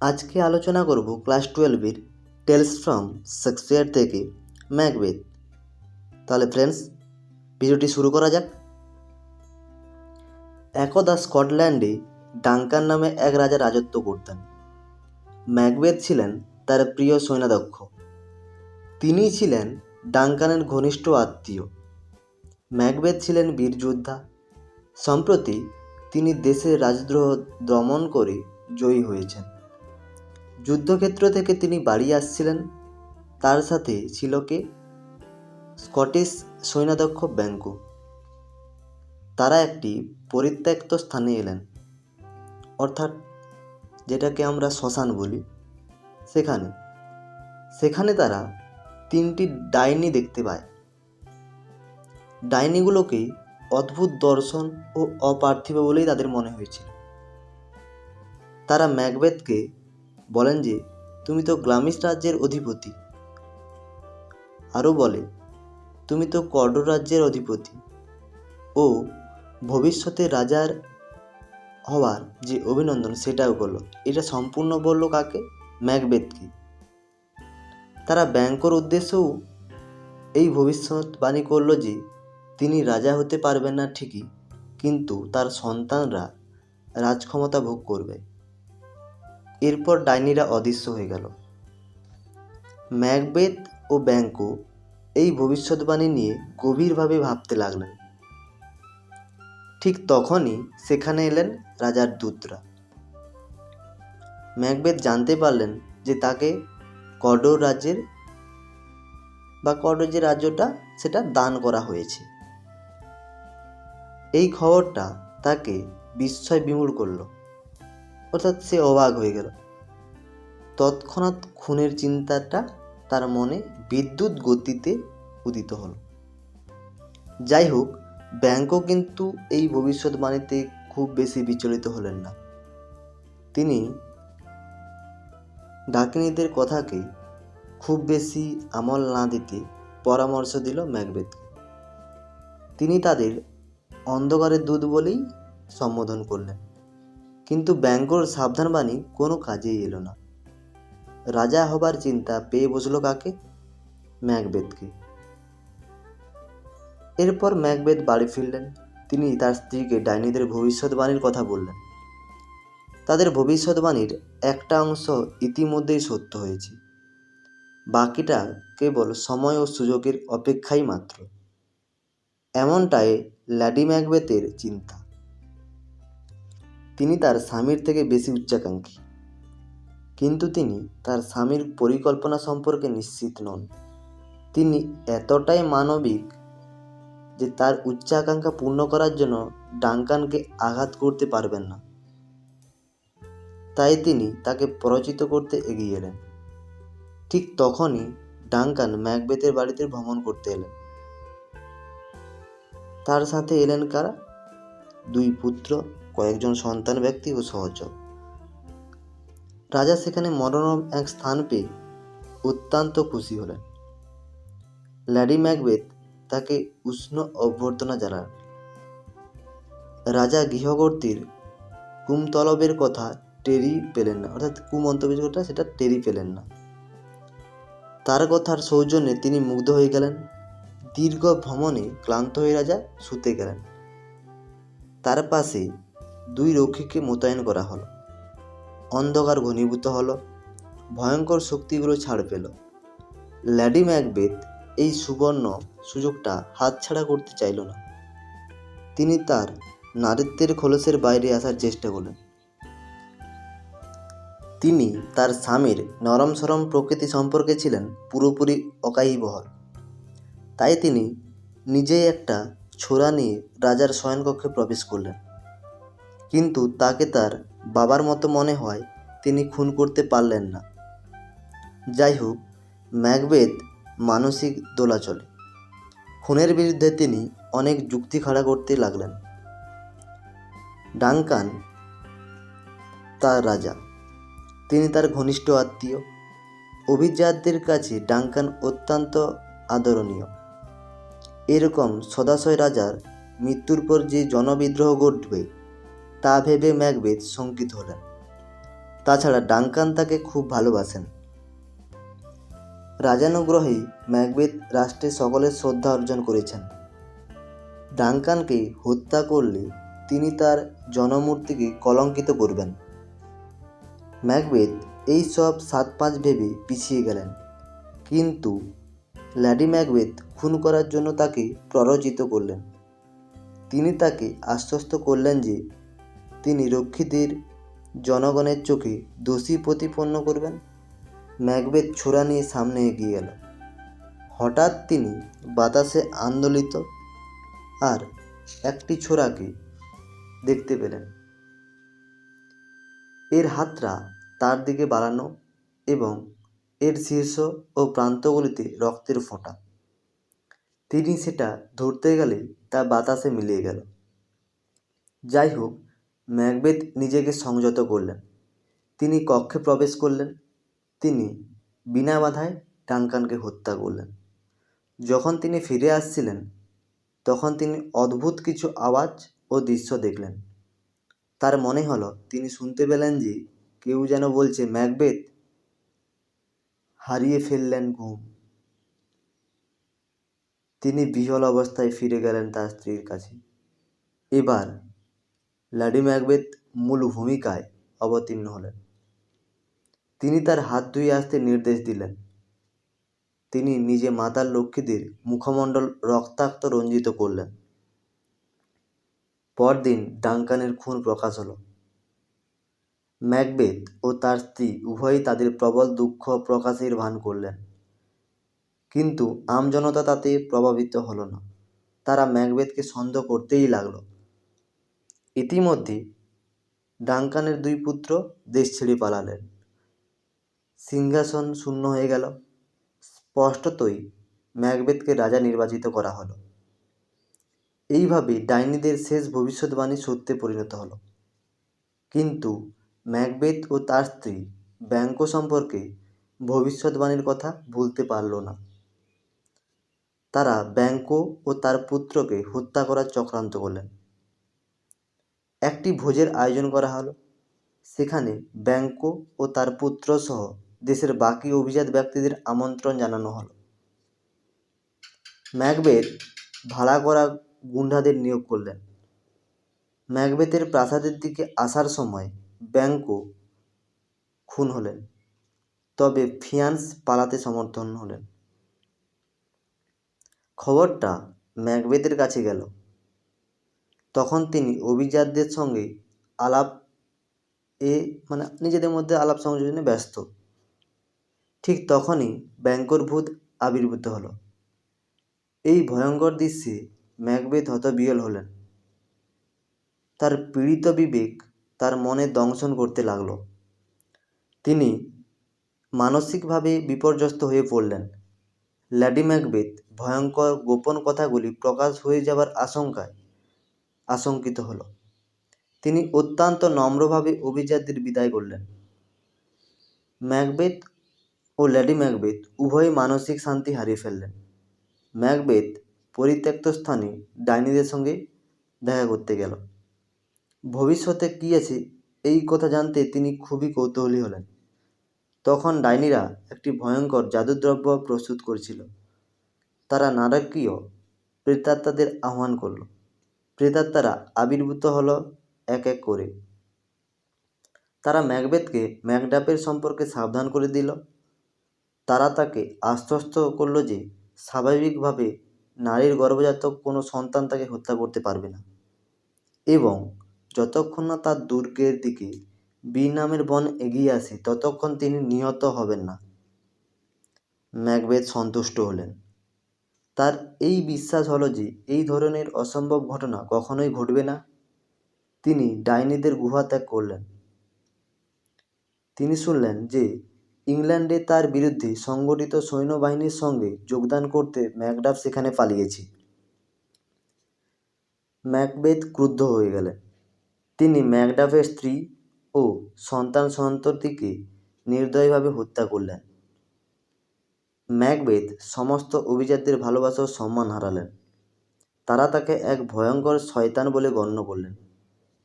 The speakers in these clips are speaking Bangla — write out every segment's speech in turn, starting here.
আজকে আলোচনা করব ক্লাস টুয়েলভের টেলস ফ্রম শেক্সপিয়ার থেকে ম্যাকবেথ। তাহলে ফ্রেন্ডস, ভিডিওটি শুরু করা যাক। একদা স্কটল্যান্ডে ডাঙ্কান নামে এক রাজা রাজত্ব করতেন। ম্যাকবেথ ছিলেন তার প্রিয় সৈন্যাধ্যক্ষ। তিনি ছিলেন ডাঙ্কানের ঘনিষ্ঠ আত্মীয়। ম্যাকবেথ ছিলেন বীর যোদ্ধা। সম্প্রতি তিনি দেশের রাজদ্রোহ দমন করে জয়ী হয়েছেন। যুদ্ধক্ষেত্র থেকে তিনি বাড়ি আসছিলেন। তার সাথে ছিল কে? স্কটিশ সৈন্যাধ্যক্ষ ব্যাঙ্কু তারা একটি পরিত্যক্ত স্থানে এলেন। অর্থাৎ যেটাকে আমরা শ্মশান বলি, সেখানে। সেখানে তারা তিনটি ডাইনি দেখতে পায়। ডাইনিগুলোকে অদ্ভুত দর্শন ও অপার্থিব বলেই তাদের মনে হয়েছিল। তারা ম্যাকবেথকে বলেন যে, তুমি তো গ্লামিস রাজ্যের অধিপতি। আরও বলে, তুমি তো কর্ডো রাজ্যের অধিপতি। ও, ভবিষ্যতে রাজার হওয়ার যে অভিনন্দন সেটাও করল। এটা সম্পূর্ণ বলল কাকে? ম্যাকবেদকে তারা ব্যাংকর উদ্দেশ্যেও এই ভবিষ্যৎবাণী করল যে, তিনি রাজা হতে পারবেন না ঠিকই, কিন্তু তার সন্তানরা রাজক্ষমতা ভোগ করবে। এরপর ডাইনিরা অদৃশ্য হয়ে গেল। ম্যাকবেথ ও ব্যাঙ্কো এই ভবিষ্যৎবাণী নিয়ে গভীরভাবে ভাবতে লাগলেন। ঠিক তখনই সেখানে এলেন রাজার দূতরা। ম্যাকবেথ জানতে পারলেন যে তাকে কডোর রাজ্যের বা কডোর যে রাজ্যটা, সেটা দান করা হয়েছে। এই খবরটা তাকে বিস্ময় বিমূঢ় করল। অর্থাৎ সে অবাক হয়ে গেল। তৎক্ষণাৎ খুনের চিন্তাটা তার মনে বিদ্যুৎ গতিতে উদিত হল। যাই হোক, ব্যাংকও কিন্তু এই ভবিষ্যৎবাণীতে খুব বেশি বিচলিত হলেন না। তিনি ডাকিনীদের কথাকে খুব বেশি আমল না দিতে পরামর্শ দিল ম্যাকবেথকে তিনি তাদের অন্ধকারের দুধ বলেই সম্বোধন করলেন। কিন্তু ব্যাঙ্গোর সাবধানবাণী কোনো কাজেই এলো না। রাজা হবার চিন্তা পেয়ে বসল কাকে? ম্যাকবেথকে। এরপর ম্যাকবেথ বাড়ি ফিরলেন। তিনি তার স্ত্রীকে ডাইনিদের ভবিষ্যৎবাণীর কথা বললেন। তাদের ভবিষ্যৎবাণীর একটা অংশ ইতিমধ্যেই সত্য হয়েছে। বাকিটা কেবল সময় ও সুযোগের অপেক্ষাই মাত্র। এমনটাই ল্যাডি ম্যাকবেথের চিন্তা। তিনি তার স্বামীর থেকে বেশি উচ্চাকাঙ্ক্ষী। কিন্তু তিনি তার স্বামীর পরিকল্পনা সম্পর্কে নিশ্চিত নন। তিনি এতটাই মানবিক যে তার উচ্চাকাঙ্ক্ষা পূর্ণ করার জন্য ডাঙ্কানকে আঘাত করতে পারবেন না। তাই তিনি তাকে পরাজিত করতে এগিয়ে এলেন। ঠিক তখনই ডাঙ্কান ম্যাকবেথের বাড়িতে ভ্রমণ করতে এলেন। তার সাথে এলেন কারা? দুই পুত্র কয়েকজন সন্তান ব্যক্তি ও সহচর। রাজা সেখানে মনোরম এক স্থান পেয়ে অত্যন্ত খুশি হলেন। ল্যাডি ম্যাকবেথ তাকে উষ্ণ অভ্যর্থনা জানান। রাজা গৃহকর্তীর কুমতলবের কথা টেরি পেলেন না, অর্থাৎ কুমন্তব্যটা সেটা টেরি পেলেন না। তার কথার সৌজন্যে তিনি মুগ্ধ হয়ে গেলেন। দীর্ঘ ভ্রমণে ক্লান্ত হয়ে রাজা শুতে গেলেন। তার পাশে দুই রক্ষীকে মোতায়েন করা হলো। অন্ধকার ঘনীভূত হলো, ভয়ঙ্কর শক্তিগুলো ছাড় পেল। ল্যাডি ম্যাকবেথ এই সুবর্ণ সুযোগটা হাতছাড়া করতে চাইল না। তিনি তার নারীত্বের খোলসের বাইরে আসার চেষ্টা করলেন। তিনি তার স্বামীর নরম সরম প্রকৃতি সম্পর্কে ছিলেন পুরোপুরি অকাইবহল তাই তিনি নিজেই একটা ছোরা নিয়ে রাজার শয়নকক্ষে প্রবেশ করলেন। কিন্তু তাকে তার বাবার মতো মনে হয় তিনি খুন করতে পারলেন না। যাই হোক ম্যাকবেদ মানসিক দোলাচলে। খুনের বিরুদ্ধে তিনি অনেক যুক্তি খাড়া করতে লাগলেন। ডাঙ্কান তার রাজা। তিনি তার ঘনিষ্ঠ আত্মীয়। অভিজাতদের কাছে ডাঙ্কান অত্যন্ত আদরণীয়। এরকম সদাশয় রাজার মৃত্যুর পর যে জনবিদ্রোহ ঘটবে তা ভেবে ম্যাকবেথ শঙ্কিত হলেন। তাছাড়া ডাঙ্কান তাকে খুব ভালোবাসেন। রাজানুগ্রহেই ম্যাকবেথ রাষ্ট্রে সকলের শ্রদ্ধা অর্জন করেছেন। ডাঙ্কানকে হত্যা করলে তিনি তার জনমূর্তিকে কলঙ্কিত করবেন। ম্যাকবেথ এই সব সাত পাঁচ ভেবে পিছিয়ে গেলেন। কিন্তু ল্যাডি ম্যাকবেথ খুন করার জন্য তাকে প্ররোচিত করলেন। তিনি তাকে আশ্বস্ত করলেন যে তিনি রক্ষীদের জনগণের চোখে দোষী প্রতিপন্ন করবেন? ম্যাকবেথ ছোড়া নিয়ে সামনে এগিয়ে গেল হঠাৎ তিনি বাতাসে আন্দোলিত আর একটি ছোড়াকে দেখতে পেলেন। এর হাতটা তার দিকে বাড়ানো এবং এর শীর্ষ ও প্রান্তগুলিতে রক্তের ফোঁটা। তিনি সেটা ধরতে গেলে তা বাতাসে মিলিয়ে গেল। যাই হোক ম্যাকবেথ নিজেকে সংযত করলেন। তিনি কক্ষে প্রবেশ করলেন। তিনি বিনা বাধায় ডাঙ্কানকে হত্যা করলেন। যখন তিনি ফিরে আসছিলেন, তখন তিনি অদ্ভুত কিছু আওয়াজ ও দৃশ্য দেখলেন। তার মনে হলো, তিনি শুনতে পেলেন যে কেউ যেন বলছে, ম্যাকবেথ, হারিয়ে ফেললেন ঘুম। তিনি বিহল অবস্থায় ফিরে গেলেন তার স্ত্রীর কাছে। এবার ল্যাডি ম্যাকবেথ মূল ভূমিকায় অবতীর্ণ হলেন। তিনি তার হাত ধুয়ে আসতে নির্দেশ দিলেন। তিনি নিজে মাতার লক্ষ্মীদের মুখমণ্ডল রক্তাক্ত রঞ্জিত করলেন। পরদিন ডাঙ্কানের খুন প্রকাশ হলো। ম্যাকবেথ ও তার স্ত্রী উভয়ই তাদের প্রবল দুঃখ প্রকাশের ভান করলেন। কিন্তু আমজনতা তাতে প্রভাবিত হলো না। তারা ম্যাকবেথকে সন্দেহ করতেই লাগল। ইতিমধ্যে ডাঙ্কানের দুই পুত্র দেশ ছেড়ে পালালেন। সিংহাসন শূন্য হয়ে গেল। স্পষ্টতই ম্যাকবেথকে রাজা নির্বাচিত করা হলো। এইভাবে ডাইনিদের শেষ ভবিষ্যৎবাণী সত্যে পরিণত হলো। কিন্তু ম্যাকবেথ ও তার স্ত্রী ব্যাঙ্কো সম্পর্কে ভবিষ্যৎবাণীর কথা ভুলতে পারল না। তারা ব্যাঙ্কো ও তার পুত্রকে হত্যা করার চক্রান্ত করলেন। একটি ভোজের আয়োজন করা হলো। সেখানে ব্যাঙ্কো ও তার পুত্র সহ দেশের বাকি অভিজাত ব্যক্তিদের আমন্ত্রণ জানানো হলো। ম্যাকবেথ ভাড়া করা গুন্ডাদের নিয়োগ করলেন। ম্যাকবেথের প্রাসাদের দিকে আসার সময় ব্যাঙ্কো খুন হলেন, তবে ফিয়ান্স পালাতে সমর্থন হলেন। খবরটা ম্যাকবেথের কাছে গেল। তখন তিনি অভিজাতদের সঙ্গে আলাপ এ মানে নিজেদের মধ্যে আলাপ সংযোজনে ব্যস্ত। ঠিক তখনই ব্যাঙ্কর ভূত আবির্ভূত হলো। এই ভয়ঙ্কর দৃশ্যে ম্যাকবেথ হতবিহল হলেন। তার পীড়িত বিবেক তার মনে দংশন করতে লাগল। তিনি মানসিকভাবে বিপর্যস্ত হয়ে পড়লেন। ল্যাডি ম্যাকবেথ ভয়ঙ্কর গোপন কথাগুলি প্রকাশ হয়ে যাবার আশঙ্কায় আশঙ্কিত হল। তিনি অত্যন্ত নম্রভাবে অভিজাতদের বিদায় করলেন। ম্যাকবেথ ও ল্যাডি ম্যাকবেথ উভয়ই মানসিক শান্তি হারিয়ে ফেললেন। ম্যাকবেথ পরিত্যক্ত স্থানে ডাইনিদের সঙ্গে দেখা করতে গেল। ভবিষ্যতে কী আছে এই কথা জানতে তিনি খুবই কৌতূহলী হলেন। তখন ডাইনিরা একটি ভয়ঙ্কর জাদুদ্রব্য প্রস্তুত করছিল। তারা নারকীয় প্রেতাত্মাদের আহ্বান করল। প্রেতাত্মারা আবির্ভূত হলো এক এক করে। তারা ম্যাকবেথকে ম্যাকডাপের সম্পর্কে সাবধান করে দিল। তারা তাকে আশ্বস্ত করল যে স্বাভাবিকভাবে নারীর গর্ভজাত কোনো সন্তান তাকে হত্যা করতে পারবে না এবং যতক্ষণ না তার দুর্গের দিকে বি নামের বন এগিয়ে আসে, ততক্ষণ তিনি নিহত হবেন না। ম্যাকবেথ সন্তুষ্ট হলেন। তার এই বিশ্বাস হলো যে এই ধরনের অসম্ভব ঘটনা কখনোই ঘটবে না। তিনি ডাইনিদের গুহা ত্যাগ করলেন। তিনি শুনলেন যে ইংল্যান্ডে তার বিরুদ্ধে সংগঠিত সৈন্যবাহিনীর সঙ্গে যোগদান করতে ম্যাকডাফ সেখানে পালিয়েছে। ম্যাকবেথ ক্রুদ্ধ হয়ে গেলেন। তিনি ম্যাকডাফের স্ত্রী ও সন্তান সন্ততিকে নির্দয়ভাবে হত্যা করলেন। ম্যাকবেথ সমস্ত অভিজাতদের ভালোবাসা ও সম্মান হারালেন। তারা তাকে এক ভয়ঙ্কর শয়তান বলে গণ্য করলেন।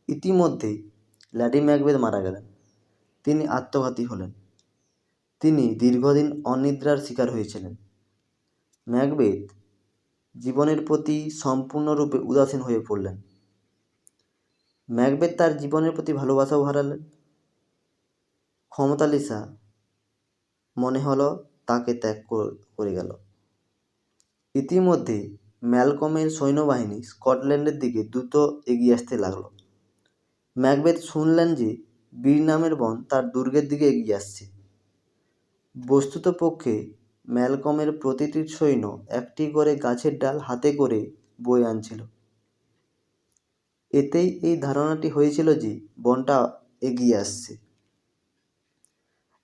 ইতিমধ্যেই ল্যাডি ম্যাকবেথ মারা গেলেন। তিনি আত্মঘাতী হলেন। তিনি দীর্ঘদিন অনিদ্রার শিকার হয়েছিলেন। ম্যাকবেথ জীবনের প্রতি সম্পূর্ণরূপে উদাসীন হয়ে পড়লেন। ম্যাকবেথ তার জীবনের প্রতি ভালোবাসাও হারালেন। ক্ষমতালিসা মনে হলো তাকে ত্যাগ করে গেল। ইতিমধ্যে ম্যালকমের সৈন্যবাহিনী স্কটল্যান্ডের দিকে দ্রুত এগিয়ে আসতে লাগল। ম্যাকবেথ শুনলেন যে বীর নামের বন তার দুর্গের দিকে এগিয়ে আসছে। বস্তুত পক্ষে ম্যালকমের প্রতিটি সৈন্য একটি করে গাছের ডাল হাতে করে বয়ে আনছিল। এতেই এই ধারণাটি হয়েছিল যে বনটা এগিয়ে আসছে।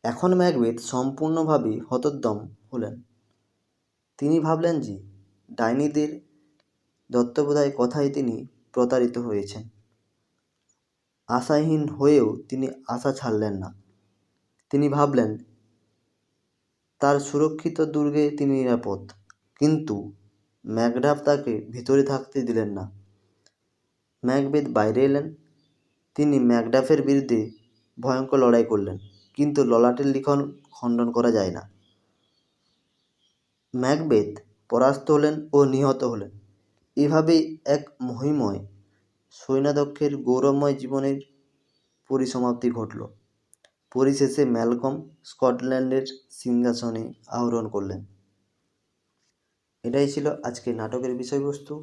এখন ম্যাকবেথ সম্পূর্ণভাবে হতোদ্যম হলেন। তিনি ভাবলেন যে, ডাইনিদের দত্তবোধায় কথায় তিনি প্রতারিত হয়েছেন। আশাহীন হয়েও তিনি আশা ছাড়লেন না। তিনি ভাবলেন, তার সুরক্ষিত দুর্গে তিনি নিরাপদ, কিন্তু ম্যাকডাফ তাকে ভিতরে থাকতে দিলেন না। ম্যাকবেথ বাইরে এলেন, তিনি ম্যাকডাফের বিরুদ্ধে ভয়ঙ্কর লড়াই করলেন। কিন্তু ললাটের লিখন খণ্ডন করা যায় না। ম্যাকবেথ পরাস্ত হলেন ও নিহত হলেন। এভাবেই এক মহিময় সৈন্যাধ্যক্ষের গৌরবময় জীবনের পরিসমাপ্তি ঘটল। পরিশেষে ম্যালকম স্কটল্যান্ডের সিংহাসনে আহরণ করলেন। এটাই ছিল আজকের নাটকের বিষয়বস্তু।